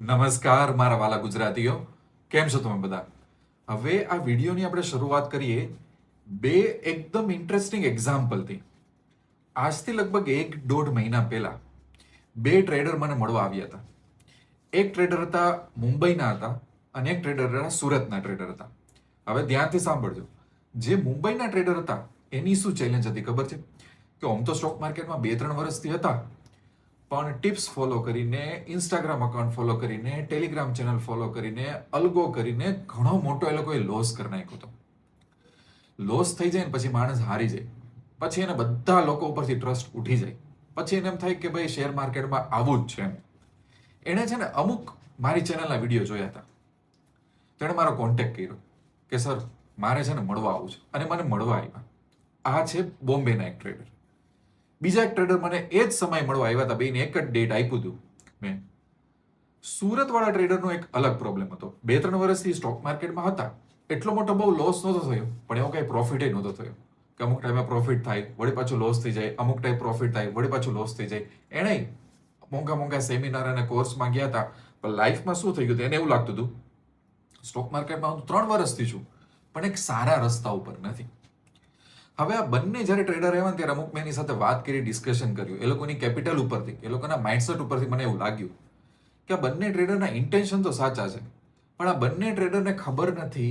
નમસ્કાર, મારા વાલા ગુજરાતીઓ. કેમ છો તમે બધા? હવે આ વિડીયોની આપણે શરૂઆત કરીએ બે એકદમ ઇન્ટરેસ્ટિંગ એક્ઝામ્પલથી આજથી લગભગ એક દોઢ મહિના પહેલા બે ટ્રેડર મને મળવા આવ્યા હતા. એક ટ્રેડર હતા મુંબઈના હતા અને એક ટ્રેડર હતા સુરતના ટ્રેડર હતા. હવે ધ્યાનથી સાંભળજો. જે મુંબઈના ટ્રેડર હતા, એની શું ચેલેન્જ હતી ખબર છે? કે આમ તો સ્ટોક માર્કેટમાં બે ત્રણ વર્ષથી હતા પણ ટિપ્સ ફોલો કરીને ઇન્સ્ટાગ્રામ અકાઉન્ટ ફોલો કરીને ટેલિગ્રામ ચેનલ ફોલો કરીને, અલગો કરીને ઘણો મોટો એ લોકોએ લોસ કરી નાખ્યો હતો. લોસ થઈ જાય ને પછી માણસ હારી જાય. પછી એને બધા લોકો ઉપરથી ટ્રસ્ટ ઉઠી જાય. પછી એને એમ થાય કે ભાઈ શેર માર્કેટમાં આવું જ છે એમ. એણે છે ને અમુક મારી ચેનલના વીડિયો જોયા હતા. તેણે મારો કોન્ટેક્ટ કર્યો કે સર મારે છે ને મળવા આવું છે. અને મને મળવા આવ્યા. આ છે બોમ્બેના એક ટ્રેડર બીજા એક ટ્રેડર મને એ જ સમય મળવા આવ્યા હતા, બેને એક જ ડેટ આપ્યું હતું મેં. સુરતવાળા ટ્રેડરનો એક અલગ પ્રોબ્લેમ હતો. બે ત્રણ વર્ષથી સ્ટોક માર્કેટમાં હતા. એટલો મોટો બહુ લોસ નહોતો થયો, પણ એવો કઈ પ્રોફિટે નહોતો થયો. કે અમુક ટાઈમે પ્રોફિટ થાય, વળી પાછું લોસ થઈ જાય, અમુક ટાઈમ પ્રોફિટ થાય, વળી પાછું લોસ થઈ જાય. એણે મોંઘા મોંઘા સેમિનાર અને કોર્સમાં ગયા હતા. પણ લાઈફમાં શું થઈ ગયું એને એવું લાગતું હતું સ્ટોક માર્કેટમાં હું ત્રણ વર્ષથી છું, પણ એક સારા રસ્તા ઉપર નથી. હવે આ બંને જ્યારે ટ્રેડર આવ્યા ત્યારે અમુક મેં એની સાથે વાત કરી ડિસ્કશન કર્યું. એ લોકોની કેપિટલ ઉપરથી, એ લોકોના માઇન્ડસેટ ઉપરથી મને એવું લાગ્યું કે આ બંને ટ્રેડરના ઇન્ટેન્શન તો સાચા છે, પણ આ બંને ટ્રેડરને ખબર નથી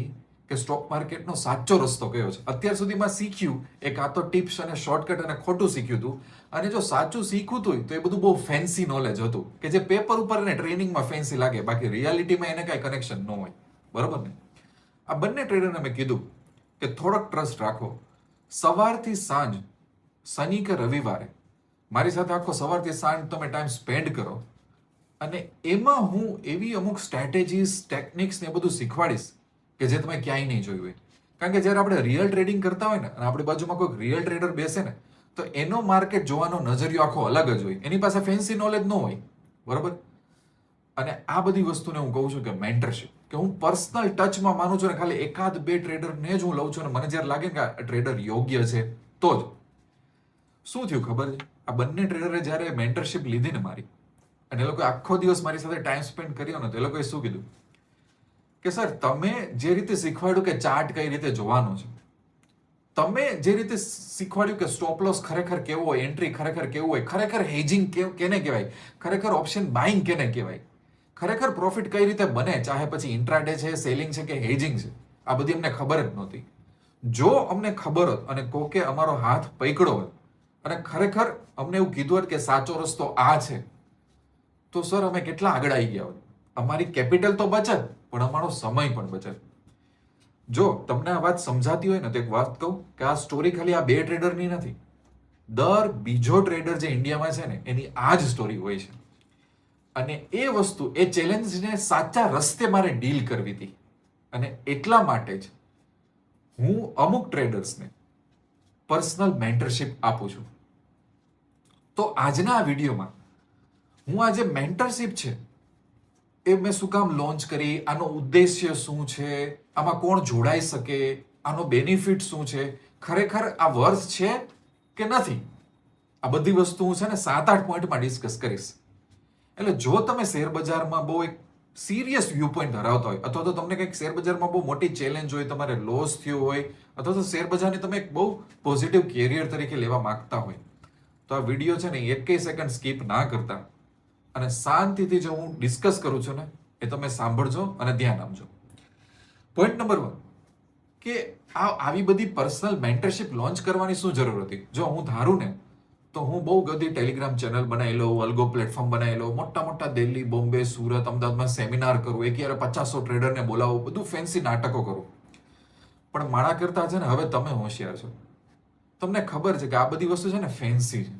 કે સ્ટોક માર્કેટનો સાચો રસ્તો કયો છે. અત્યાર સુધીમાં શીખ્યું, એક આ તો ટિપ્સ અને શોર્ટકટ અને ખોટું શીખ્યું હતું અને જો સાચું શીખવું હતું તો એ બધું બહુ ફેન્સી નોલેજ હતું, કે જે પેપર ઉપર અને ટ્રેનિંગમાં ફેન્સી લાગે, બાકી રિયાલિટીમાં એને કાંઈ કનેક્શન ન હોય. બરોબર ને? આ બંને ટ્રેડરને મેં કીધું કે થોડોક ટ્રસ્ટ રાખો. સવારથી સાંજ, શનિ કે રવિવારે. મારી સાથે આખો સવારથી સાંજ તમે ટાઈમ સ્પેન્ડ કરો. અને એમાં હું એવી અમુક સ્ટ્રેટેજીસ ટેકનિક્સ ને બધું શીખવાડીશ કે જે તમે ક્યાંય નહીં જોયું હોય. કારણ કે જ્યારે આપણે રિયલ ટ્રેડિંગ કરતા હોય ને અને આપણી બાજુમાં કોઈ રિયલ ટ્રેડર બેસે ને, તો એનો માર્કેટ જોવાનો નજરિયો આખો અલગ જ હોય. એની પાસે ફેન્સી નોલેજ ન હોય. બરોબર? અને આ બધી વસ્તુને હું કહું છું કે મેન્ટરશિપ કે હું પર્સનલ ટચમાં માનું છું ને ખાલી એકાદ બે ટ્રેડરને જ હું લઉં છું અને મને જ્યારે લાગે ને કે આ ટ્રેડર યોગ્ય છે, તો જ. શું થયું ખબર છે? આ બંને ટ્રેડરે જ્યારે મેન્ટરશિપ લીધી ને મારી, અને એ લોકોએ આખો દિવસ મારી સાથે ટાઈમ સ્પેન્ડ કર્યો ને, તો એ લોકોએ શું કીધું? કે સર, તમે જે રીતે શીખવાડ્યું કે ચાર્ટ કઈ રીતે જોવાનો છે, તમે જે રીતે શીખવાડ્યું કે સ્ટોપ લોસ ખરેખર કેવો હોય એન્ટ્રી ખરેખર કેવું હોય, ખરેખર હેજિંગ કેને કહેવાય? ખરેખર ઓપ્શન બાઇંગ કેને કહેવાય? ખરેખર પ્રોફિટ કઈ રીતે બને? ચાહે પછી ઇન્ટ્રાડે છે સેલિંગ છે કે હેજિંગ છે? આ બધી અમને ખબર જ નહોતી. જો અમને ખબર હોત અને કોકે અમારો હાથ પકડ્યો હોત અને ખરેખર અમને એવું કીધું હોત કે સાચો રસ્તો આ છે, તો સર અમે કેટલા આગળ આવી ગયા હોત? અમારી કેપિટલ તો બચત, પણ અમારો સમય પણ બચત. જો તમને આ વાત સમજાતી હોય ને, તો એક વાત કહું કે આ સ્ટોરી ખાલી આ બે ટ્રેડરની નથી. દર બીજો ટ્રેડર જે ઇન્ડિયામાં છે ને, એની આ જ સ્ટોરી હોય છે. અને એ વસ્તુ, એ ચેલેન્જને સાચા રસ્તે મારે ડીલ કરવી હતી. અને એટલા માટે જ હું અમુક ટ્રેડર્સને પર્સનલ મેન્ટરશિપ આપું છું. તો આજના આ વિડીયોમાં હું આ જે મેન્ટરશિપ છે, એ મેં શું કામ લોન્ચ કરી, આનો ઉદ્દેશ્ય શું છે, આમાં કોણ જોડાઈ શકે, આનો બેનિફિટ શું છે, ખરેખર આ વર્થ છે કે નથી? આ બધી વસ્તુ હું છે ને સાત આઠ પોઈન્ટમાં ડિસ્કસ કરીશ. એટલે જો તમે શેર બજારમાં બહુ એક સિરિયસ વ્યૂ પોઈન્ટ ધરાવતા હોય, અથવા તો તમને કંઈક શેર બજારમાં બહુ મોટી ચેલેન્જ હોય, તમારે લોસ થયો હોય, અથવા તો શેર બજારને તમે એક બહુ પોઝિટિવ કેરિયર તરીકે લેવા માંગતા હોય, તો આ વીડિયો છે ને એકેય સેકન્ડ સ્કીપ ના કરતા. અને શાંતિથી જો હું ડિસ્કસ કરું છું ને, એ તમે સાંભળજો અને ધ્યાન આપજો. પોઈન્ટ નંબર વન કે આ આવી બધી પર્સનલ મેન્ટરશિપ લોન્ચ કરવાની શું જરૂર હતી? જો હું ધારું ને તો હું બહુ બધી ટેલિગ્રામ ચેનલ બનાવી લઉં અલગો પ્લેટફોર્મ બનાવી લઉં, મોટા મોટા દિલ્હી બોમ્બે સુરત અમદાવાદમાં સેમિનાર કરું, એક યારે પચાસો ટ્રેડરને બોલાવું, બધું ફેન્સી નાટકો કરું. પણ મારા કરતા છે ને, હવે તમે હોશિયાર છો. તમને ખબર છે કે આ બધી વસ્તુ છે ને ફેન્સી છે.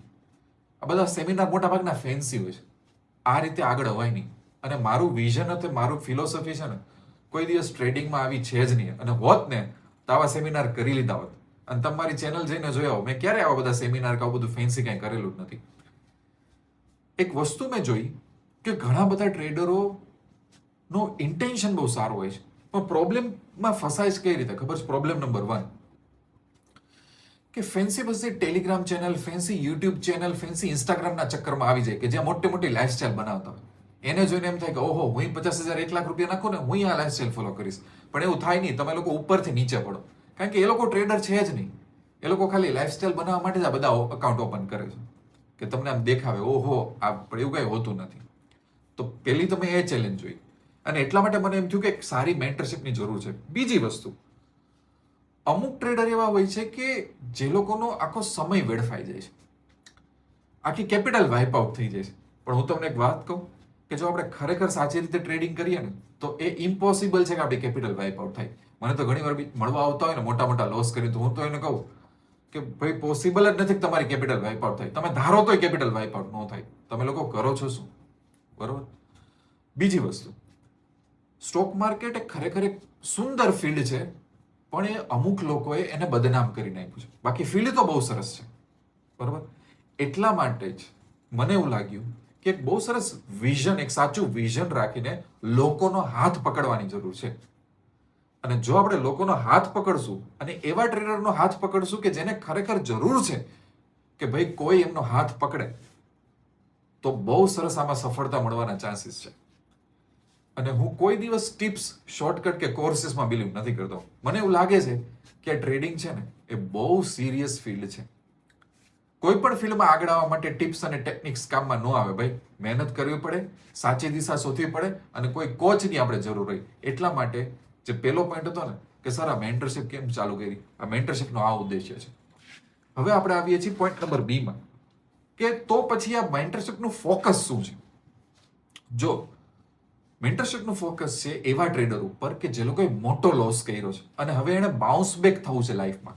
આ બધા સેમિનાર મોટા ભાગના ફેન્સી હોય છે. આ રીતે આગળ અવાય નહીં. અને મારું વિઝન હતું, મારું ફિલોસોફી છે ને, કોઈ દિવસ ટ્રેડિંગમાં આવી છે જ નહીં. અને હોત ને, તો આવા સેમિનાર કરી લીધા હોત. અને તમારી ચેનલ જઈને જોયા મેં ક્યારે આવા બધા સેમિનાર કે આવું બધું ફેન્સી કંઈ કરેલું જ નથી. એક વસ્તુ મેં જોઈ કે ઘણા બધા ટ્રેડરો નો ઇન્ટેન્શન બહુ સારો હોય છે. પણ પ્રોબ્લેમમાં ફસાય છે કઈ રીતે? ખબર છે? પ્રોબ્લેમ નંબર વન કે fancy બસી Telegram channel fancy YouTube channel fancy ઇન્સ્ટાગ્રામના ચક્કરમાં આવી જાય કે જ્યાં મોટી મોટી લાઇફસ્ટાઇલ બનાવતા હોય. એને જોઈને એમ થાય કે ઓહો, હું પચાસ હજાર, એક લાખ રૂપિયા નાખું ને હું આ લાઇફસ્ટાઇલ ફોલો કરીશ. પણ એવું થાય નહીં. તમે લોકો ઉપરથી નીચે પડો. કારણ કે એ લોકો ટ્રેડર છે જ નહીં. એ લોકો ખાલી લાઈફસ્ટાઈલ બનાવવા માટે જ આ બધા અકાઉન્ટ ઓપન કરે છે. કે તમને આમ દેખાવે, ઓહો, આ પણ એવું કંઈ હોતું નથી. તો પહેલી તમે એ ચેલેન્જ જોઈ. અને એટલા માટે મને એમ થયું કે એક સારી મેન્ટરશિપની જરૂર છે. બીજી વસ્તુ, અમુક ટ્રેડર એવા હોય છે કે જે લોકોનો આખો સમય વેડફાઈ જાય છે. આખી કેપિટલ વાઇપ આઉટ થઈ જાય છે. પણ હું તમને એક વાત કહું કે જો આપણે ખરેખર સાચી રીતે ટ્રેડિંગ કરીએ ને, તો એ ઇમ્પોસિબલ છે કે આપણી કેપિટલ વાઇપ આઉટ થાય. મને તો ઘણી વાર બી મળવા આવતા હોય ને, મોટા મોટા લોસ કરી તો હું તો એને કહું કે ભાઈ પોસિબલ જ નથી તમારી કેપિટલ વાઇપ આઉટ થાય. તમે ધારો તોય કેપિટલ વાઇપ આઉટ ન થાય. તમે લોકો કરો છો શું? બરોબર? બીજી વસ્તુ. સ્ટોક માર્કેટ એ ખરેખર એક સુંદર ફિલ્ડ છે, પણ એ અમુક લોકોએ એને બદનામ કરી નાખ્યું છે. બાકી ફિલ્ડ તો બહુ સરસ છે. બરોબર? એટલા માટે જ મને એવું લાગ્યું કે એક બહુ સરસ વિઝન એક સાચું વિઝન રાખીને લોકોનો હાથ પકડવાની જરૂર છે. અને જો આપણે લોકોનો હાથ પકડશું અને એવા ટ્રેનરનો હાથ પકડશું કે જેને ખરેખર જરૂર છે કે ભાઈ કોઈ એમનો હાથ પકડે, તો બહુ સરસ આમાં સફળતા મળવાના ચાન્સીસ છે. અને હું કોઈ દિવસ ટિપ્સ શોર્ટકટ કે કોર્સીસમાં બિલીવ નથી કરતો. મને એવું લાગે છે કે ટ્રેડિંગ છે ને, એ બહુ સિરિયસ ફિલ્ડ છે. કોઈ પણ ફિલ્ડમાં આગળ આવવા માટે ટિપ્સ અને ટેકનિક્સ કામમાં ન આવે ભાઈ. મહેનત કરવી પડે, સાચી દિશા શોધવી પડે અને કોઈ કોચની આપણે જરૂર હોય એટલા માટે જે પહેલો પોઈન્ટ હતો ને, કે સર, આ મેન્ટરશિપ કેમ ચાલુ કરી? આ મેન્ટરશિપનો આ ઉદ્દેશ્ય છે. હવે આપણે આવીએ છીએ પોઈન્ટ નંબર બીમાં કે તો પછી આ મેન્ટરશિપનું ફોકસ શું છે? જો મેન્ટરશિપનું ફોકસ છે એવા ટ્રેડર ઉપર કે જે લોકોએ મોટો લોસ કર્યો છે. અને હવે એને બાઉન્સ બેક થવું છે લાઈફમાં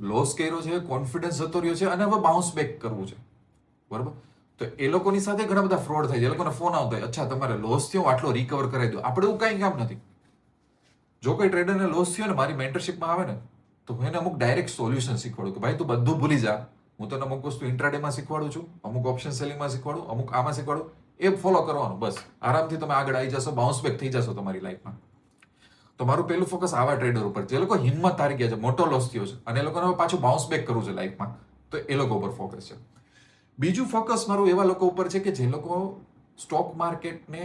લોસ કર્યો છે કોન્ફિડન્સ જતો રહ્યો છે, અને હવે બાઉન્સ બેક કરવું છે. બરોબર? તો એ લોકોની સાથે ઘણા બધા ફ્રોડ થાય છે. એ લોકોને ફોન આવતો હોય અચ્છા, તમારે લોસ થયો, આટલો રિકવર કરાવી દો. આપણે એવું કંઈ કામ નથી. જો કોઈ ટ્રેડરને લોસ થયો ને મારી મેન્ટરશિપમાં આવે ને, તો હું એને અમુક ડાયરેક્ટ સોલ્યુશન શીખવાડું કે ભાઈ તું બધું ભૂલી જા. હું તને અમુક વસ્તુ ઇન્ટ્રાડેમાં શીખવાડું છું, અમુક ઓપ્શન સેલિંગમાં શીખવાડું, અમુક આમાં શીખવાડું, એ ફોલો કરવાનું, બસ. આરામથી તમે આગળ આવી જશો બાઉન્સ બેક થઈ જશો તમારી લાઈફમાં તો મારું પહેલું ફોકસ આવા ટ્રેડર ઉપર. જે લોકો હિંમત હારી ગયા છે, મોટો લોસ થયો છે, અને એ લોકોને પાછું બાઉન્સ બેક કરવું છે લાઈફમાં તો એ લોકો ઉપર ફોકસ છે. બીજું ફોકસ મારું એવા લોકો ઉપર છે કે જે લોકો સ્ટોક માર્કેટને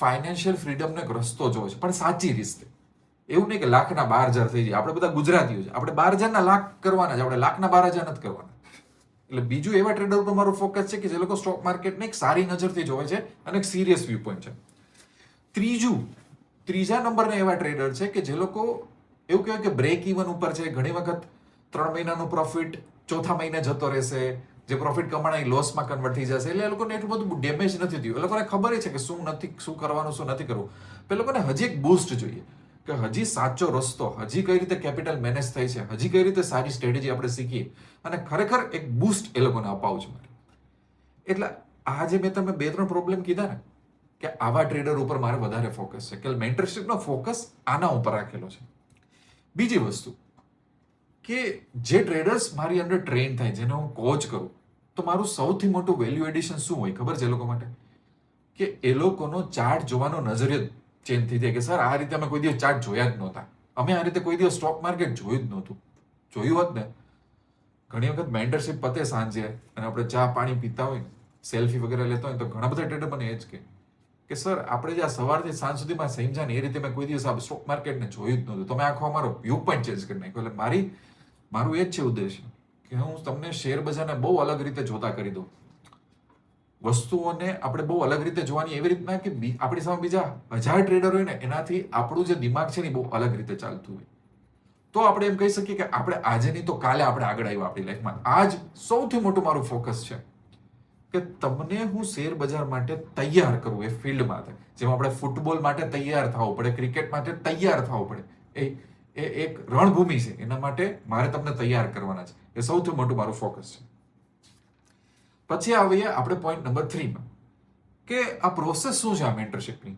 ફાઇનાન્શિયલ ફ્રીડમને રસ્તો જોવે છે, પણ સાચી રીતે. એવું નહીં કે લાખના બાર હજાર થઈ જાય. આપણે બધા ગુજરાતીઓ છે. આપણે બાર હજારના લાખ કરવાના છે. આપણે લાખના બાર હજાર નથી કરવાના. એટલે બીજું એવા ટ્રેડર પર મારો ફોકસ છે કે જે લોકો સ્ટોક માર્કેટને એક સારી નજરથી જોવે છે અને એક સિરિયસ વ્યૂ પોઈન્ટ છે. ત્રીજું, ત્રીજા નંબરના એવા ટ્રેડર છે કે જે લોકો એવું કહેવાય કે બ્રેક ઇવન ઉપર છે. ઘણી વખત ત્રણ મહિનાનું પ્રોફિટ ચોથા મહિને જતો રહેશે. જે પ્રોફિટ કમાણા એ લોસમાં કન્વર્ટ થઈ જશે. એટલે એ લોકોને એટલું બધું ડેમેજ નથી થયું. એ લોકોને ખબર છે કે શું નથી, શું કરવાનું, શું નથી કરવું. પણ એ લોકોને હજી એક બૂસ્ટ જોઈએ. કે હજી સાચો રસ્તો, હજી કઈ રીતે કેપિટલ મેનેજ થઈ છે, હજી કઈ રીતે સારી સ્ટ્રેટેજી આપણે શીખીએ અને ખરેખર એક બૂસ્ટ એ લોકોને અપાવું છે મારે. એટલે આ જે મેં તમે બે ત્રણ પ્રોબ્લેમ કીધા ને, કે આવા ટ્રેડર ઉપર મારે વધારે ફોકસ છે, કે મેન્ટરશિપનો ફોકસ આના ઉપર રાખેલો છે. બીજી વસ્તુ, કે જે ટ્રેડર્સ મારી અંદર ટ્રેન થાય, જેને હું કોચ કરું, તો મારું સૌથી મોટું વેલ્યુ એડિશન શું હોય ખબર છે એ લોકો માટે? કે એ લોકોનો ચાર્ટ જોવાનો નજરિયો ચેન્જ થઈ કે, સર, આ રીતે અમે કોઈ દિવસ ચાર્ટ જોયા જ નહોતા. અમે આ રીતે કોઈ દિવસ સ્ટોક માર્કેટ જોયું જ નહોતું. જોયું હોત ને, ઘણી વખત મેન્ટરશિપ પતે સાંજે અને આપણે ચા પાણી પીતા હોય સેલ્ફી વગેરે લેતા હોય તો ઘણા બધા ટ્રેડર મને એ જ કે કે, સર, આપણે જે આ સવારથી સાંજ સુધીમાં સમજ્યા ને એ રીતે મેં કોઈ દિવસ આ સ્ટોક માર્કેટને જોયું જ નહોતું. તમે આખો અમારો વ્યૂ પોઈન્ટ ચેન્જ કરી નાખ્યો. એટલે મારી, મારું એ જ છે ઉદ્દેશ્ય કે હું તમને શેર બજારને બહુ અલગ રીતે જોતા કરી દઉં. વસ્તુઓને આપણે બહુ અલગ રીતે જોવાની એવી રીતના કે આપણી સામે બીજા હજાર ટ્રેડર હોય ને, એનાથી આપણું જે દિમાગ છે ને બહુ અલગ રીતે ચાલતું હોય. તો આપણે એમ કહી શકીએ કે આપણે આજે નહીં તો કાલે આપણે આગળ આવ્યા આપણી લાઈફમાં આજ સૌથી મોટું મારું ફોકસ છે કે તમને હું શેર બજાર માટે તૈયાર કરું એ ફિલ્ડ માટે. જેમ આપણે ફૂટબોલ માટે તૈયાર થવું પડે ક્રિકેટ માટે તૈયાર થવું પડે. એ એ એક રણભૂમિ છે. એના માટે મારે તમને તૈયાર કરવાના છે. એ સૌથી મોટું મારું ફોકસ છે. પછી આવીએ આપણે પોઈન્ટ નંબર થ્રીમાં કે આ પ્રોસેસ શું છે આ મેન્ટરશિપની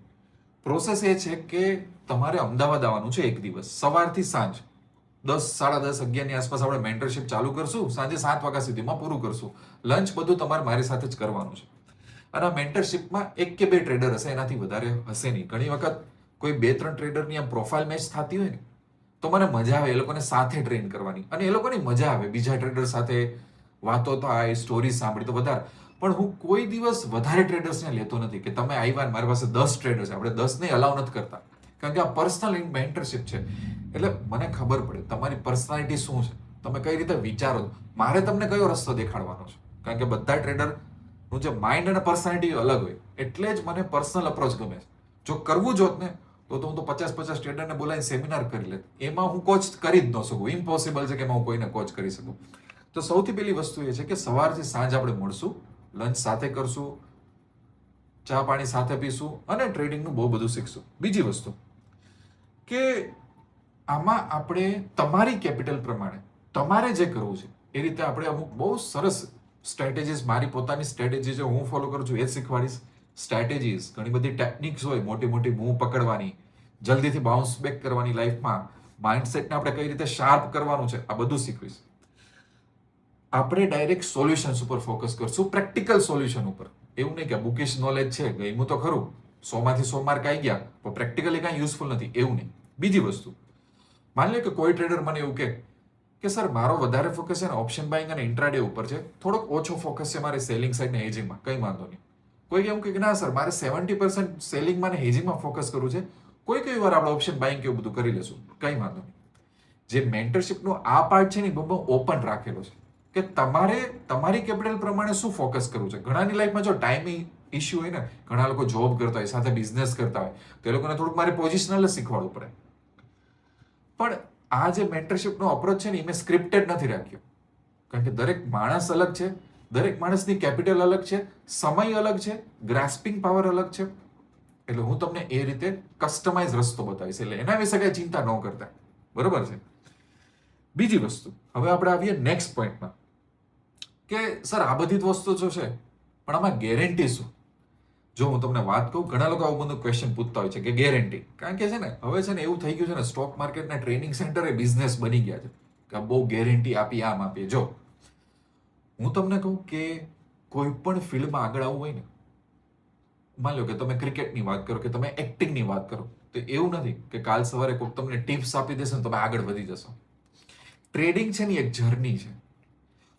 પ્રોસેસ એ છે કે તમારે અમદાવાદ આવવાનું છે એક દિવસ, સવારથી સાંજ. દસ, સાડા દસ, અગિયારની આસપાસ આપણે મેન્ટરશિપ ચાલુ કરશું, સાંજે સાત વાગ્યા સુધીમાં પૂરું કરશું. લંચ બધું તમારે મારી સાથે જ કરવાનું છે. અને આ મેન્ટરશિપમાં એક કે બે ટ્રેડર હશે, એનાથી વધારે હશે નહીં. ઘણી વખત કોઈ બે, ત્રણ ટ્રેડરની આમ પ્રોફાઇલ મેચ થતી હોય ને, તો મને મજા આવે એ લોકોને સાથે ટ્રેન કરવાની. અને એ લોકોની મજા આવે બીજા ટ્રેડર સાથે વાતો થાય સ્ટોરી સાંભળી તો વધારે. પણ હું કોઈ દિવસ વધારે ટ્રેડર્સને લેતો નથી કે તમે આવ્યા મારી પાસે દસ ટ્રેડર્સ આપણે દસને અલાઉ નથી કરતા. કારણ કે આ પર્સનલ મેન્ટરશિપ છે. એટલે મને ખબર પડે તમારી પર્સનાલિટી શું છે? તમે કઈ રીતે વિચારો મારે તમને કયો રસ્તો દેખાડવાનો છે? કારણ કે બધા ટ્રેડરનું જે માઇન્ડ અને પર્સનાલિટી અલગ હોય, એટલે જ મને પર્સનલ અપ્રોચ ગમે છે. જો કરવું જોત ને, તો હું તો પચાસ પચાસ ટ્રેડરને બોલાવીને સેમિનાર કરી લે એમાં હું કોચ કરી જ ન શકું. ઇમ્પોસિબલ છે કે હું કોઈને કોચ કરી શકું. તો સૌથી પહેલી વસ્તુ એ છે કે સવારથી સાંજ આપણે મળશું લંચ સાથે કરશું, ચા પાણી સાથે પીશું અને ટ્રેડિંગનું બહુ બધું શીખશું. બીજી વસ્તુ કે આમાં આપણે તમારી કેપિટલ પ્રમાણે, તમારે જે કરવું છે, એ રીતે આપણે અમુક બહુ સરસ સ્ટ્રેટેજીસ મારી પોતાની સ્ટ્રેટેજી જે હું ફોલો કરું છું એ શીખવાડીશ. સ્ટ્રેટેજીસ ઘણી બધી ટેકનિક્સ હોય, મોટી મોટી મૂવ પકડવાની, જલ્દીથી બાઉન્સ બેક કરવાની લાઈફમાં માઇન્ડસેટને આપણે કઈ રીતે શાર્પ કરવાનું છે, આ બધું શીખવીશ. આપણે ડાયરેક્ટ સોલ્યુશન્સ ઉપર ફોકસ કરશું પ્રેક્ટિકલ સોલ્યુશન ઉપર. એવું નહીં કે બુકિશ નોલેજ છે ગયું તો ખરું. સોમાંથી સો માર્ક આવી ગયા, પણ પ્રેક્ટિકલી કાંઈ યુઝફુલ નથી, એવું નહીં. બીજી વસ્તુ, માની લો કે કોઈ ટ્રેડર મને એવું કહે કે સર, મારો વધારે ફોકસ છે ને ઓપ્શન બાઇંગ અને ઇન્ટ્રાડે ઉપર છે. થોડોક ઓછો ફોકસ છે મારે સેલિંગ સાઈડ ને હેજિંગમાં કંઈ વાંધો નહીં. કોઈ એવું કે, ના, સર, મારે સેવન્ટી પર્સન્ટ સેલિંગમાં ને હેજિંગમાં ફોકસ કરવું છે. કોઈ કઈ વાર આપણે ઓપ્શન બાઇંગ કે એવું બધું કરી લેશું, કંઈ વાંધો નહીં. જે મેન્ટરશિપનો આ પાર્ટ છે ને બહુ ઓપન રાખેલો છે. કે તમારે, તમારી કેપિટલ પ્રમાણે શું ફોકસ કરવું છે? ઘણાની લાઈફમાં જો ટાઈમિંગ ઇશ્યુ હોય ને, ઘણા લોકો જોબ કરતા હોય, સાથે બિઝનેસ કરતા હોય, તો એ લોકોને થોડુંક મારે પોઝિશનલ જ શીખવાડવું પડે. પણ આ જે મેન્ટરશિપનો અપ્રોચ છે ને, એ મેં સ્ક્રિપ્ટેડ નથી રાખ્યો. કારણ કે દરેક માણસ અલગ છે, દરેક માણસની કેપિટલ અલગ છે, સમય અલગ છે ગ્રાસ્પિંગ પાવર અલગ છે. એટલે હું તમને એ રીતે કસ્ટમાઇઝ રસ્તો બતાવીશ. એટલે એના વિશે કઈ ચિંતા ન કરતા. બરોબર છે? બીજી વસ્તુ. હવે આપણે આવીએ નેક્સ્ટ પોઈન્ટમાં કે, સર, આ બધી જ વસ્તુ જો છે, પણ આમાં ગેરંટી શું? જો હું તમને વાત કહું, ઘણા લોકો આવું બધું ક્વેશ્ચન પૂછતા હોય છે કે ગેરંટી કારણ કે છે ને, હવે છે ને એવું થઈ ગયું છે ને સ્ટોક માર્કેટના ટ્રેનિંગ સેન્ટર એ બિઝનેસ બની ગયા છે. કે બહુ ગેરંટી આપી, આમ આપીએ જો, હું તમને કહું કે કોઈ પણ ફિલ્ડમાં આગળ આવવું હોય ને, માની લો કે તમે ક્રિકેટની વાત કરો કે તમે એક્ટિંગની વાત કરો, તો એવું નથી કે કાલ સવારે કોઈક તમને ટિપ્સ આપી દેશે ને તમે આગળ વધી જશો. ટ્રેડિંગ છે ને એક જર્ની છે.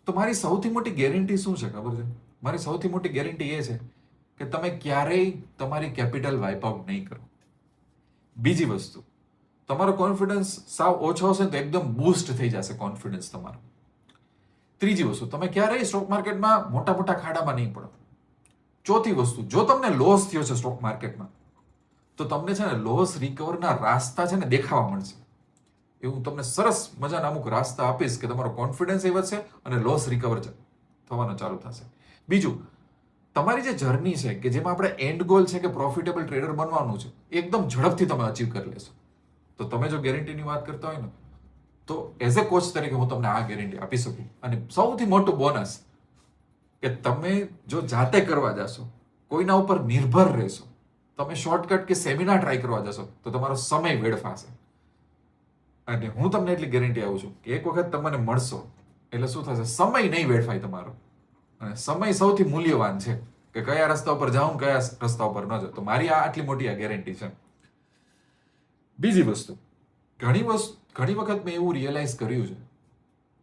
તો મારી સૌથી મોટી ગેરંટી શું છે, ખબર છે? મારી સૌથી મોટી ગેરંટી એ છે કે તમે ક્યારેય તમારી કેપિટલ વાઇપ આઉટ નહીં કરો. બીજી વસ્તુ, તમારો કોન્ફિડન્સ સાવ ઓછો હશે તો એકદમ બૂસ્ટ થઈ જશે કોન્ફિડન્સ તમારો. ત્રીજી વસ્તુ, તમે ક્યારેય સ્ટોક માર્કેટમાં મોટા મોટા ખાડામાં નહીં પડો. ચોથી વસ્તુ, જો તમને લોસ થયો છે સ્ટોક માર્કેટમાં તો તમને છે ને લોસ રિકવરના રાસ્તા છે ને દેખાવા મળશે. એવું તમને સરસ મજાના અમુક રાસ્તા આપીશ કે તમારો કોન્ફિડન્સ એ વધશે અને લોસ રિકવર થવાનો ચાલુ થશે. બીજું, તમારી જે જર્ની છે કે જેમાં આપણે એન્ડ ગોલ છે કે પ્રોફિટેબલ ટ્રેડર બનવાનું છે, એકદમ ઝડપથી તમે અચીવ કરી લેશો. તો તમે જો ગેરંટીની વાત કરતા હોય ને, તો એઝ એ કોચ તરીકે હું તમને આ ગેરંટી આપી શકું. અને સૌથી મોટું બોનસ કે તમે જો જાતે કરવા જશો, કોઈના ઉપર નિર્ભર રહેશો, તમે શોર્ટકટ કે સેમિનાર ટ્રાય કરવા જશો, તો તમારો સમય વેડફાશે. અને હું તમને એટલી ગેરંટી આવું છું કે એક વખત તમને મળશો, એટલે શું થશે? સમય નહીં વેડફાય તમારો. અને સમય સૌથી મૂલ્યવાન છે કે કયા રસ્તા ઉપર જાઉં કયા રસ્તા ઉપર ન જાઉં. તો મારી આ આટલી મોટી આ ગેરંટી છે. બીજી વસ્તુ, ઘણી વસ્તુ ઘણી વખત મેં એવું રિયલાઇઝ કર્યું છે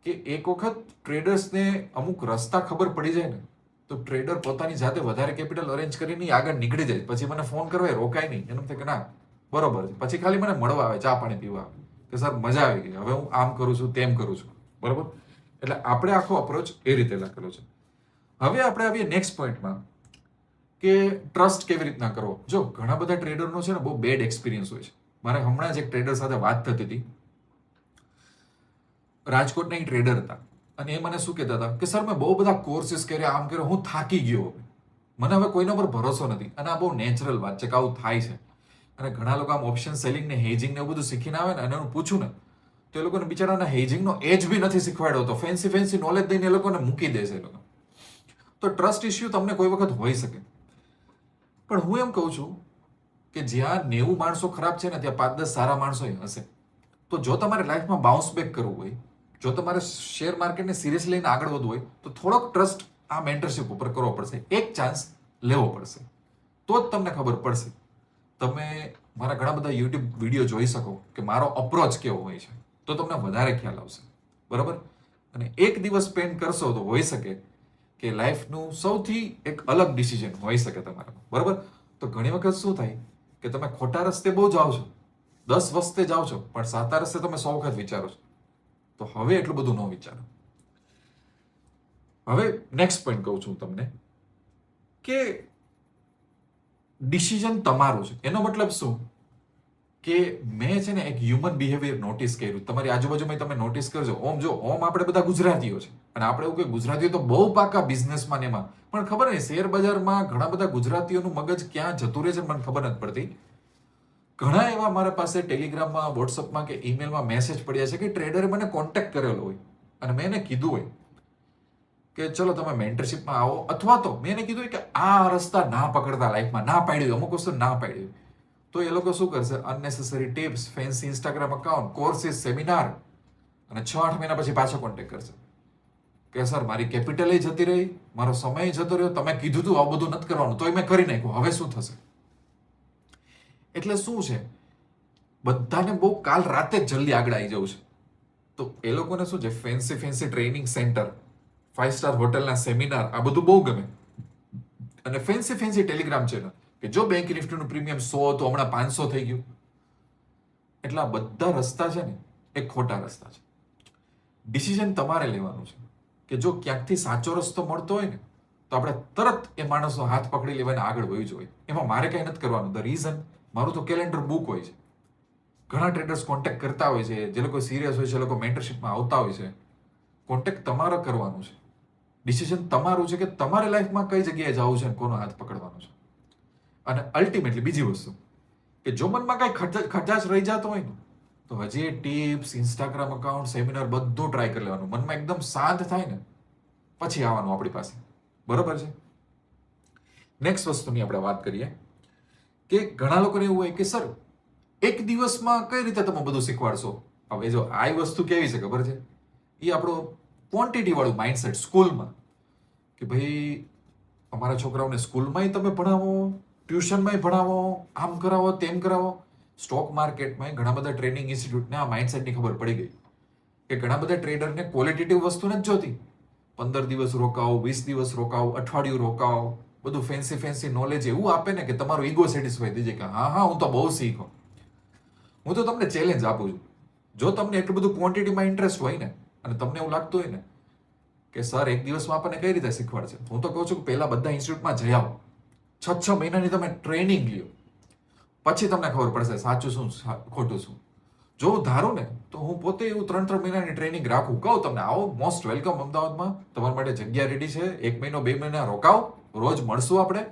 કે એક વખત ટ્રેડર્સને અમુક રસ્તા ખબર પડી જાય ને, તો ટ્રેડર પોતાની જાતે વધારે કેપિટલ અરેન્જ કરીને આગળ નીકળી જાય. પછી મને ફોન કરવા રોકાય નહીં. એમ થાય કે ના, બરોબર છે. પછી ખાલી મને મળવા આવે, ચા પાણી પીવા આવે. કે સર મજા આવી ગઈ. હવે હું આમ કરું છું, તેમ કરું છું. બરાબર? એટલે આપણે આખો અપ્રોચ એ રીતે લખેલો છે. હવે આપણે આવીએ નેક્સ્ટ પોઈન્ટમાં કે ટ્રસ્ટ કેવી રીતના કરવો? જો, ઘણા બધા ટ્રેડરનો છે ને બહુ બેડ એક્સપિરિયન્સ હોય છે. મારે હમણાં જ એક ટ્રેડર સાથે વાત થતી હતી. રાજકોટના એક ટ્રેડર હતા. અને એ મને શું કહેતા હતા? કે સર, મેં બહુ બધા કોર્સિસ કર્યા, આમ કર્યો, હું થાકી ગયો મને હવે કોઈના પર ભરોસો નથી. અને આ બહુ નેચરલ વાત છે કે આવું થાય છે. અને ઘણા લોકો આમ ઓપ્શન સેલિંગ ને હેજિંગ ને એવું બધું શીખીને આવે ને અને એનું પૂછું ને, તો એ લોકોને બિચારાના હેજિંગનો એજ બી નથી શીખવાડ્યો તો ફેન્સી ફેન્સી નોલેજ દઈને એ લોકોને મૂકી દેશે એ લોકો. તો ટ્રસ્ટ ઇશ્યુ તમને કોઈ વખત હોઈ શકે. પણ હું એમ કહું છું કે જ્યાં નેવું માણસો ખરાબ છે ને, ત્યાં પાંચ દસ સારા માણસો હશે. તો જો તમારે લાઈફમાં બાઉન્સ બેક કરવું હોય, જો તમારે શેર માર્કેટને સિરિયસ લઈને આગળ વધવું હોય, તો થોડોક ટ્રસ્ટ આ મેન્ટરશિપ ઉપર કરવો પડશે. એક ચાન્સ લેવો પડશે. તો જ તમને ખબર પડશે. તમે મારા ઘણા બધા યુટ્યુબ વીડિયો જોઈ શકો કે મારો અપ્રોચ કેવો હોય છે. તો તમને વધારે ખ્યાલ આવશે. બરાબર? અને એક દિવસ સ્પેન્ડ કરશો તો હોઈ શકે કે લાઈફનું સૌથી એક અલગ ડિસિઝન હોઈ શકે તમારા બરાબર? તો ઘણી વખત શું થાય કે તમે ખોટા રસ્તે બહુ જાઓ છો. દસ વસ્તે જાઓ છો, પણ સાતા રસ્તે તમે સો વખત વિચારો છો. તો હવે એટલું બધું ન વિચારો. હવે નેક્સ્ટ પોઈન્ટ કહું છું તમને કે ડિસિઝન તમારું છે. એનો મતલબ શું? કે મેં છે ને એક હ્યુમન બિહેવિયર નોટિસ કર્યું. તમારી આજુબાજુમાં તમે નોટિસ કરજો. ઓમ જો, ઓમ આપણે બધા ગુજરાતીઓ છે. અને આપણે એવું કે ગુજરાતીઓ તો બહુ પાકા બિઝનેસમાં એમાં. પણ ખબર નહીં, શેર બજારમાં ઘણા બધા ગુજરાતીઓનું મગજ ક્યાં જતું રહે છે મને ખબર નથી પડતી. ઘણા એવા મારા પાસે ટેલિગ્રામમાં વોટ્સઅપમાં કે ઈમેલમાં મેસેજ પડ્યા છે કે ટ્રેડરે મને કોન્ટેક્ટ કરેલો હોય. અને મેં એને કીધું હોય. કે ચલો તમે મેન્ટરશીપમાં આવો. અથવા તો મેં એને કીધું કે આ રસ્તા ના પકડતા લાઈફમાં ના પાડ્યું અમુક વસ્તુ ના પાડ્યું. તો એ લોકો શું કરશે? Unnecessary tips fancy Instagram account courses seminar અને છ, આઠ મહિના પછી પાછો કોન્ટેક કરશે. કે સર, મારી કેપિટલ જતી રહી. મારો સમય જતો રહ્યો. તમે કીધું તું આ બધું નથી કરવાનું. તોય મેં કરી નાખ્યું. હવે શું થશે? એટલે શું છે? બધાને બહુ કાલ રાતે જ જલ્દી આગળ આવી જવું છે. તો એ લોકોને શું છે? Fancy fancy training centre five star હોટલના સેમિનાર આ બધું બહુ ગમે. અને ફેન્સી ફેન્સી ટેલિગ્રામ ચેનલ કે જો બેંક નિફ્ટીનું પ્રીમિયમ સો તો હમણાં પાંચસો થઈ ગયું. એટલે બધા રસ્તા છે ને એ ખોટા રસ્તા છે. ડિસિઝન તમારે લેવાનું છે. કે જો ક્યાંકથી સાચો રસ્તો મળતો હોય ને, તો આપણે તરત એ માણસનો હાથ પકડી લેવાને આગળ વહી જોઈએ એમાં મારે કંઈ નથી કરવાનું. ધ રીઝન મારું તો કેલેન્ડર બુક હોય છે. ઘણા ટ્રેડર્સ કોન્ટેક્ટ કરતા હોય છે. જે લોકો સિરિયસ હોય છે લોકો મેન્ટરશિપમાં આવતા હોય છે. કોન્ટેક્ટ તમારે કરવાનું છે. ડિસિઝન તમારું છે કે તમારે લાઈફમાં કઈ જગ્યાએ જવું છે અને કોનો હાથ પકડવાનો છે? અને અલ્ટિમેટલી બીજી વસ્તુ, કે જો મનમાં કાંઈ ખટાશ રહી જતો હોય ને, તો હજી ટિપ્સ ઇન્સ્ટાગ્રામ અકાઉન્ટ સેમિનાર બધું ટ્રાય કરી લેવાનું. મનમાં એકદમ શાંત થાય ને, પછી આવવાનું આપણી પાસે. બરોબર છે? નેક્સ્ટ વસ્તુની આપણે વાત કરીએ, કે ઘણા લોકોને એવું હોય કે, સર, એક દિવસમાં કઈ રીતે તમે બધું શીખવાડશો? હવે જો આ વસ્તુ કેવી છે ખબર છે? એ આપણો ક્વોન્ટિટી વાળું માઇન્ડસેટ સ્કૂલમાં કે ભાઈ, અમારા છોકરાઓને સ્કૂલમાંય તમે ભણાવો ટ્યુશનમાંય ભણાવો, આમ કરાવો, તેમ કરાવો. સ્ટોક માર્કેટમાં ઘણા બધા ટ્રેનિંગ ઇન્સ્ટિટ્યૂટને આ માઇન્ડસેટની ખબર પડી ગઈ. કે ઘણા બધા ટ્રેડરને ક્વોલિટેટિવ વસ્તુ નથી જોતી. પંદર દિવસ રોકાવો વીસ દિવસ રોકાવો અઠવાડિયું રોકાવો બધું ફેન્સી ફેન્સી નોલેજ એવું આપે ને કે તમારું ઈગો સેટિસ્ફાઈ થઈ જાય કે હા હા, હું તો બહુ શીખો હું તો તમને ચેલેન્જ આપું છું. જો તમને એટલું બધું ક્વોન્ટિટીમાં ઇન્ટરેસ્ટ હોય ને અને તમને એવું લાગતું હોય ને કે સર, એક દિવસમાં આપણને કઈ રીતે શીખવાડશે? હું તો કહું છું કે પહેલા બધા ઇન્સ્ટિટ્યૂટમાં જઈ આવો. છ છ મહિનાની તમે ટ્રેનિંગ લ્યો. પછી તમને ખબર પડશે સાચું શું ખોટું શું. જો હું ધારું ને, તો હું પોતે એવું ત્રણ ત્રણ મહિનાની ટ્રેનિંગ રાખું. કહું તમને, આવો મોસ્ટ વેલકમ અમદાવાદમાં. તમારા માટે જગ્યા રેડી છે. એક મહિનો, બે મહિના રોકાવ. રોજ મળશું આપણે.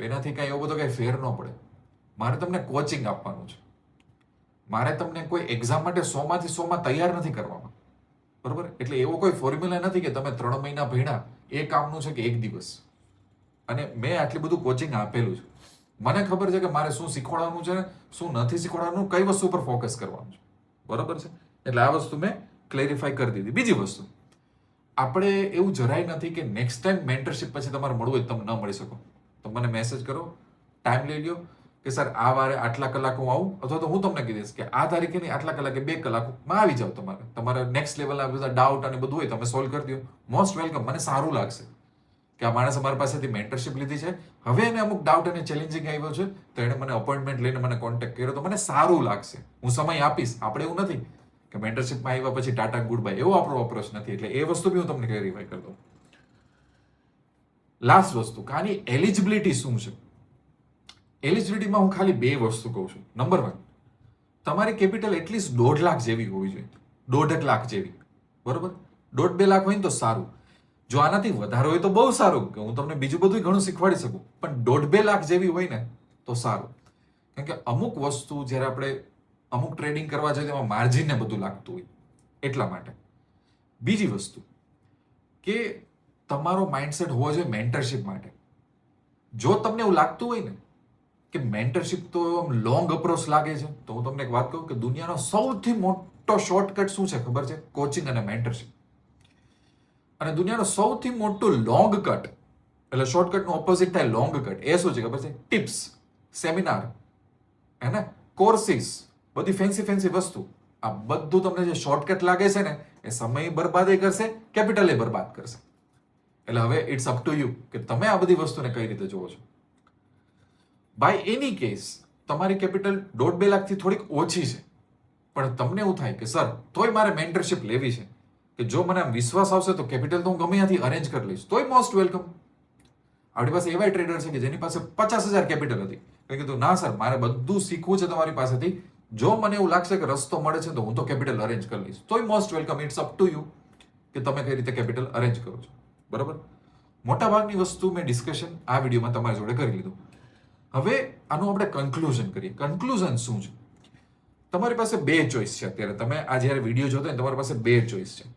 એનાથી કાંઈ એવો બધો કાંઈ ફેર ન પડે. મારે તમને કોચિંગ આપવાનું છે. મારે તમને કોઈ એક્ઝામ માટે સોમાંથી સોમાં તૈયાર નથી કરવામાં બરોબર? એટલે એવો કોઈ ફોર્મ્યુલા નથી કે તમે ત્રણ મહિના ભણ્યા, એ કામનું છે કે એક દિવસ. અને મેં આટલું બધું કોચિંગ આપેલું છે. મને ખબર છે કે મારે શું શીખવાડવાનું છે, શું નથી શીખવાડવાનું, કઈ વસ્તુ પર ફોકસ કરવાનું છે. બરોબર છે? એટલે આ વસ્તુ મેં ક્લેરિફાઈ કરી દીધી. બીજી વસ્તુ, આપણે એવું જરાય નથી કે નેક્સ્ટ ટાઈમ મેન્ટરશિપ પછી તમારે મળવું હોય તમે ન મળી શકો. તો મને મેસેજ કરો ટાઈમ લઈ લ્યો. કે સર, આ વારે આટલા કલાક હું આવું? અથવા તો હું તમને કહી દઈશ કે આ તારીખે નહીં, આટલા કલાકે બે કલાકમાં આવી જાવ તમારે. તમારે નેક્સ્ટ લેવલના બધા ડાઉટ અને બધું હોય, તમે સોલ્વ કરી દો. મોસ્ટ વેલકમ મને સારું લાગશે કે આ માણસ અમારી પાસેથી મેન્ટરશિપ લીધી છે. હવે એને અમુક ડાઉટ અને ચેલેન્જિંગ આવ્યો છે, તો એણે મને અપોઇન્ટમેન્ટ લઈને મને કોન્ટેક્ટ કર્યો. તો મને સારું લાગશે. હું સમય આપીશ. આપણે એવું નથી કે મેન્ટરશિપમાં આવ્યા પછી ટાટા ગુડ બાય એવો આપણો અપ્રોચ નથી. એટલે એ વસ્તુ બી હું તમને ક્લેરિફાઈ કરી દઉં. લાસ્ટ વસ્તુ, કે આની એલિજિબિલિટી શું છે? એલિજિબિલિટીમાં હું ખાલી બે વસ્તુ કહું છું. નંબર વન તમારી કેપિટલ એટલીસ્ટ દોઢ લાખ જેવી હોવી જોઈએ. દોઢક લાખ જેવી. બરોબર? દોઢ બે લાખ હોય ને તો સારું. જો આનાથી વધારે હોય તો બહુ સારું, કે હું તમને બીજું બધું ઘણું શીખવાડી શકું. પણ દોઢ બે લાખ જેવી હોય ને તો સારું. કારણ કે અમુક વસ્તુ જ્યારે આપણે અમુક ટ્રેડિંગ કરવા જઈએ તેમાં માર્જિનને બધું લાગતું હોય, એટલા માટે. બીજી વસ્તુ, કે તમારો માઇન્ડસેટ હોવો જોઈએ મેન્ટરશિપ માટે. જો તમને એવું લાગતું હોય ને કે મેન્ટરશિપ તો આમ લોંગ અપ્રોચ લાગે છે. તો હું તમને એક વાત કહું કે દુનિયાનો સૌથી મોટો શોર્ટકટ શું છે ખબર છે? કોચિંગ અને મેન્ટરશિપ અને દુનિયાનો સૌથી મોટું લોંગ કટ એટલે શોર્ટકટનું ઓપોઝિટ થાય લોંગ કટ એ શું છે ખબર છે? ટિપ્સ સેમિનાર હે ને? કોર્સિસ બધી ફેન્સી ફેન્સી વસ્તુ. આ બધું તમને જે શોર્ટકટ લાગે છે ને, એ સમય બરબાદ કરશે કેપિટલ એ બરબાદ કરશે. એટલે હવે ઇટ્સ અપ ટુ યુ કે તમે આ બધી વસ્તુને કઈ રીતે જોવો છો? બાય એની કેસ તમારી કેપિટલ દોઢ બે લાખથી થોડીક ઓછી છે. પણ તમને એવું થાય કે, સર, તોય મારે મેન્ટરશિપ લેવી છે. કે જો મને આમ વિશ્વાસ આવશે તો કેપિટલ તો હું ગમે ત્યાંથી અરેન્જ કરી લઈશ. તોય મોસ્ટ વેલકમ આપણી પાસે એવા ટ્રેડર છે કે જેની પાસે પચાસ હજાર કેપિટલ હતી. મેં કીધું, ના, સર, મારે બધું શીખવું છે તમારી પાસેથી. જો મને એવું લાગશે કે રસ્તો મળે છે તો હું તો કેપિટલ અરેન્જ કરી લઈશ. તોય most welcome it's up to you કે તમે કઈ રીતે કેપિટલ અરેન્જ કરો છો. બરાબર? મોટાભાગની વસ્તુ મેં ડિસ્કશન આ વિડીયોમાં તમારી જોડે કરી લીધું. હવે આનું આપણે કન્ક્લુઝન કરીએ. કન્ક્લુઝન શું છે? તમારી પાસે બે ચોઈસ છે અત્યારે. તમે આ જ્યારે વીડિયો જોતો ને, તમારી પાસે બે ચોઈસ છે.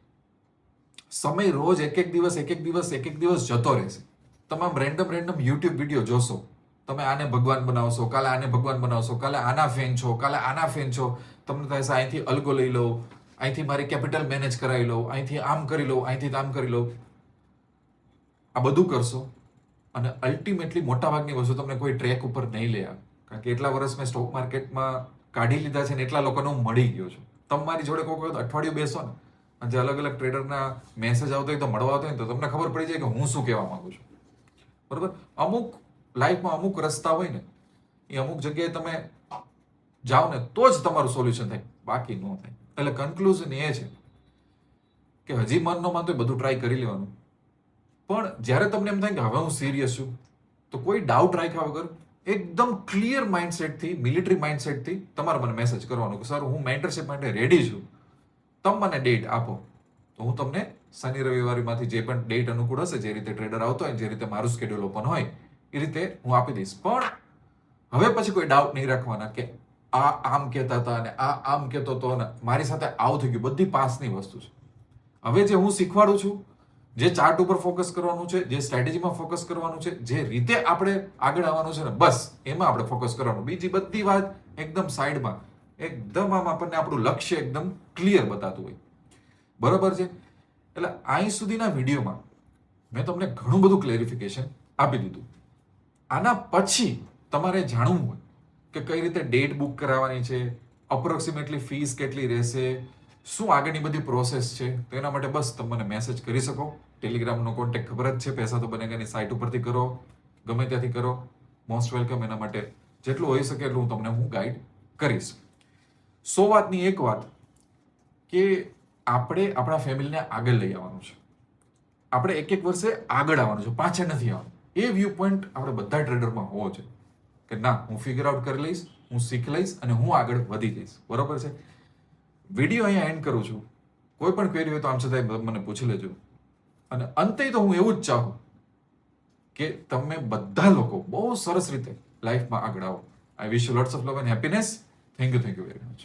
સમય રોજ એક એક દિવસ, એક એક દિવસ, એક એક દિવસ જતો રહેશે. તમામ રેન્ડમ રેન્ડમ યુટ્યુબ વીડિયો જોશો. તમે આને ભગવાન બનાવશો, કાલે આને ભગવાન બનાવશો, કાલે આના ફેન છો, કાલે આના ફેન છો. તમને થાય છે, અહીંથી અલગો લઈ લો, અહીંથી મારી કેપિટલ મેનેજ કરાવી લો, અહીંથી આમ કરી લો, અહીંથી આમ કરી લો. આ બધું કરશો. અને અલ્ટિમેટલી મોટાભાગની વસ્તુ તમને કોઈ ટ્રેક ઉપર નહીં લે આવે કારણ કે એટલા વર્ષ મેં સ્ટોક માર્કેટમાં કાઢી લીધા છે ને એટલા લોકોને હું મળી ગયો છું. તમારી જોડે કોઈ વખત અઠવાડિયું બેસો ને જે અલગ અલગ ટ્રેડરના મેસેજ આવતો હોય તો મળવા આવતો હોય તો તમને ખબર પડી જાય કે હું શું કહેવા માંગુ છું. બરોબર? અમુક લાઈફમાં અમુક રસ્તા હોય ને, એ અમુક જગ્યાએ તમે જાઓ ને, તો જ તમારું સોલ્યુશન થાય. બાકી ન થાય. એટલે કન્ક્લુઝન એ છે કે હજી મન ન માનતો બધું ટ્રાય કરી લેવાનું. પણ જ્યારે તમને એમ થાય કે હવે હું સિરિયસ છું, તો કોઈ ડાઉટ રાખ્યા વગર એકદમ ક્લિયર માઇન્ડસેટથી મિલિટરી માઇન્ડસેટથી તમારે મને મેસેજ કરવાનો કે સર હું મેન્ટરશિપ માટે રેડી છું. તમે મને ડેટ આપો. તો હું તમને શનિ રવિવારમાંથી જે પણ ડેટ અનુકૂળ હશે, જે રીતે ટ્રેડર આવતો હોય જે રીતે મારું સ્કેડ્યુલ ઓપન હોય, એ રીતે હું આપી દઈશ. પણ હવે પછી કોઈ ડાઉટ નહીં રાખવાના કે આ આમ કહેતા હતા અને આ આમ કહેતો હતો અને મારી સાથે આવું થઈ ગયું. બધી પાસની વસ્તુ છે. હવે જે હું શીખવાડું છું જે ચાર્ટ ઉપર ફોકસ કરવાનું છે, જે સ્ટ્રેટેજીમાં ફોકસ કરવાનું છે, જે રીતે આપણે આગળ આવવાનું છે ને, બસ એમાં આપણે ફોકસ કરવાનું. બીજી બધી વાત એકદમ સાઈડમાં એકદમ આમ આપણને આપણું લક્ષ્ય એકદમ ક્લિયર બતાતું હોય. બરોબર છે? એટલે અહીં સુધીના વિડીયોમાં મેં તમને ઘણું બધું ક્લેરિફિકેશન આપી દીધું. આના પછી તમારે જાણવું હોય કે કઈ રીતે ડેટ બુક કરાવવાની છે અપ્રોક્સિમેટલી ફીસ કેટલી રહેશે શું આગળની બધી પ્રોસેસ છે? તો એના માટે બસ તમે મને મેસેજ કરી શકો. ટેલિગ્રામનો કોન્ટેક્ટ ખબર જ છે. પૈસા તો બનેગાની સાઇટ ઉપરથી કરો. ગમે ત્યાંથી કરો. મોસ્ટ વેલકમ એના માટે. જેટલું હોઈ શકે એટલું હું તમને હું ગાઈડ કરીશ. સો વાતની એક વાત કે આપણે આપણા ફેમિલીને આગળ લઈ આવવાનું છે. આપણે એક એક વર્ષે આગળ આવવાનું છે. પાછળ નથી આવવાનું. એ વ્યૂ પોઈન્ટ આપણે બધા ટ્રેડરમાં હોવો છે કે ના, હું ફિગર આઉટ કરી લઈશ, હું શીખ લઈશ અને હું આગળ વધી જઈશ. બરોબર છે? વીડિયો અહીંયા એન્ડ કરું છું. કોઈ પણ ક્વેરી હોય તો આમ છતાંય મને પૂછી લેજો. અને અંતે તો હું એવું જ ચાહું કે તમે બધા લોકો બહુ સરસ રીતે લાઈફમાં આગળ આવો. I wish you lots of love and happiness thank you thank you very much